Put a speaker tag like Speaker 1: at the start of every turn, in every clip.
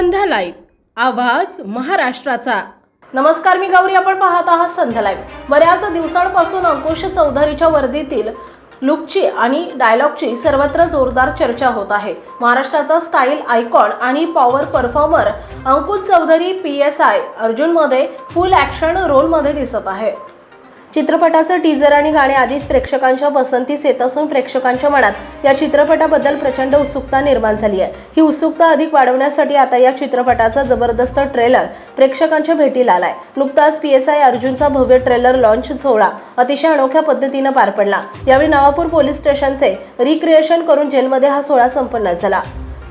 Speaker 1: संध्या live आवाज महाराष्ट्राचा.
Speaker 2: नमस्कार मी गौरी. आपण पाहत आहात संध्या लाईव्ह. बऱ्याच दिवसांपासून अंकुश चौधरीच्या वर्दीतील लुकची आणि डायलॉगची सर्वत्र जोरदार चर्चा होत आहे. महाराष्ट्राचा स्टाईल आयकॉन आणि power performer Ankush Chaudhari P S I अर्जुनमध्ये full action रोलमध्ये दिसत आहे. चित्रपटाचं टीजर आणि गाणे आधीच प्रेक्षकांच्या पसंतीस येत असून प्रेक्षकांच्या मनात या चित्रपटाबद्दल प्रचंड उत्सुकता निर्माण झाली आहे. ही उत्सुकता अधिक वाढवण्यासाठी आता या चित्रपटाचा जबरदस्त ट्रेलर प्रेक्षकांच्या भेटीला आलाय. नुकताच पी एस आय अर्जुनचा भव्य ट्रेलर लॉन्च सोहळा अतिशय अनोख्या पद्धतीनं पार पडला. यावेळी नवापूर पोलीस स्टेशनचे रिक्रिएशन करून जेलमध्ये हा सोहळा संपन्न झाला.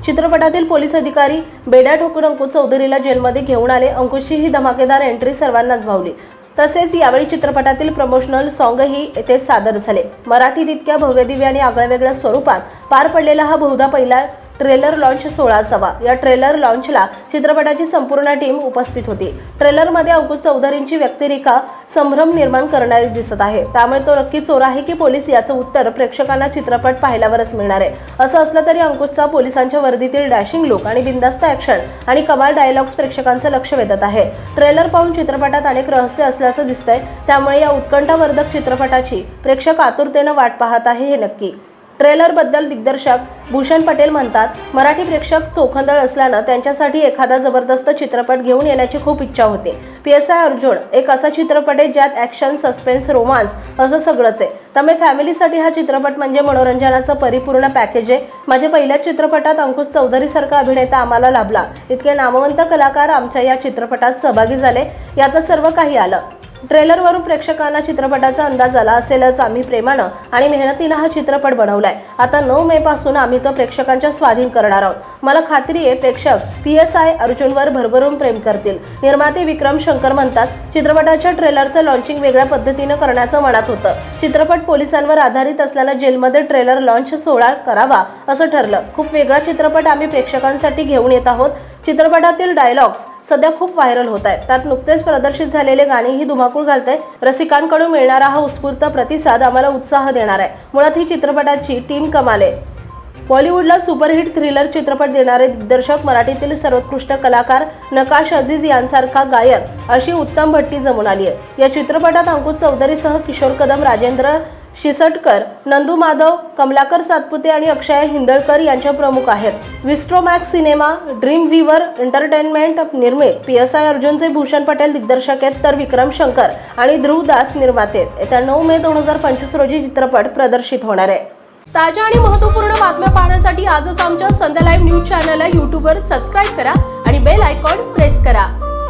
Speaker 2: चित्रपटातील पोलीस अधिकारी बेड्या ठोकून अंकुश चौधरीला जेलमध्ये घेऊन आले. अंकुशची ही धमाकेदार एंट्री सर्वांनाच भावली. तसेच यावेळी चित्रपटातील प्रमोशनल सॉन्गही येथे सादर झाले. मराठीत इतक्या भव्यदिव्य आणि आगळ्यावेगळ्या स्वरूपात पार पडलेला हा बहुधा पहिला ट्रेलर लॉन्च सोळासावा. या ट्रेलर लॉन्चला चित्रपटाची संपूर्ण टीम उपस्थित होती. ट्रेलरमध्ये अंकुश चौधरींची व्यक्तिरेखा संभ्रम निर्माण करणारी दिसत आहे. त्यामुळे तो नक्की चोर आहे की पोलीस याचं उत्तर प्रेक्षकांना चित्रपट पाहिल्यावरच मिळणार आहे. असं असलं तरी अंकुशचा पोलिसांच्या वर्दीतील डॅशिंग लुक आणि बिंदास्त ॲक्शन आणि कमाल डायलॉग्स प्रेक्षकांचं लक्ष वेधत आहे. ट्रेलर पाहून चित्रपटात अनेक रहस्य असल्याचं दिसतंय. त्यामुळे या उत्कंठावर्धक चित्रपटाची प्रेक्षक आतुरतेनं वाट पाहत आहे हे नक्की. ट्रेलरबद्दल दिग्दर्शक भूषण पटेल म्हणतात मराठी प्रेक्षक चोखंदळ असल्यानं त्यांच्यासाठी एखादा जबरदस्त चित्रपट घेऊन येण्याची खूप इच्छा होते. पी एस आय अर्जुन एक असा चित्रपट आहे ज्यात ॲक्शन सस्पेन्स रोमांस असं सगळंच आहे. त्यामुळे फॅमिलीसाठी हा चित्रपट म्हणजे मनोरंजनाचं परिपूर्ण पॅकेज आहे. माझ्या पहिल्याच चित्रपटात अंकुश चौधरीसारखा अभिनेता आम्हाला लाभला. इतके नामवंत कलाकार आमच्या या चित्रपटात सहभागी झाले. यातच सर्व काही आलं. ट्रेलरवरून प्रेक्षकांना चित्रपटाचा अंदाज आला असेलच आम्ही प्रेमानं आणि मेहनतीनं हा चित्रपट बनवलाय. आता नऊ मे पासून आम्ही तो प्रेक्षकांच्या स्वाधीन करणार आहोत. मला खात्री आहे प्रेक्षक पी एस आय अर्जुनवर भरभरून प्रेम करतील. निर्माते विक्रम शंकर म्हणतात चित्रपटाच्या ट्रेलरचं लॉन्चिंग वेगळ्या पद्धतीनं करण्याचं मनात होतं. चित्रपट पोलिसांवर आधारित असल्यानं जेलमध्ये ट्रेलर लॉन्च सोहळा करावा असं ठरलं. खूप वेगळा चित्रपट आम्ही प्रेक्षकांसाठी घेऊन येत आहोत. चित्रपटातील डायलॉग्स सध्या खूप व्हायरल होत आहेत. त्यात नुकतेच प्रदर्शित झालेले गाणेही धुमाकूळ घालत आहे रसिकांकडून मिळणारा हा उत्स्फूर्त प्रतिसाद आम्हाला उत्साह देणार आहे. मुळात ही चित्रपटाची टीम कमाल आहे. बॉलिवूडला सुपरहिट थ्रिलर चित्रपट देणारे दिग्दर्शक मराठीतील सर्वोत्कृष्ट कलाकार नकाश अजीज यांसारखा गायक अशी उत्तम भट्टी जमून आली आहे. या चित्रपटात अंकुश चौधरीसह किशोर कदम राजेंद्र शिसटकर नंदू माधव कमलाकर सातपुते आणि अक्षय हिंदळकर यांच्या प्रमुख आहेत. विस्ट्रोमॅक्स सिनेमा ड्रीम व्हीवर एंटरटेनमेंट निर्मित पी एस आय अर्जुनचे भूषण पटेल दिग्दर्शक आहेत तर विक्रम शंकर आणि ध्रुव दास निर्माते आहेत. येत्या नऊ मे दोन हजार पंचवीस रोजी चित्रपट प्रदर्शित होणार आहे. ताज्या आणि महत्त्वपूर्ण बातम्या पाहण्यासाठी आजच आमच्या संध्या लाईव्ह न्यूज चॅनलला यूट्यूबवर सबस्क्राईब करा आणि बेल आयकॉन प्रेस करा.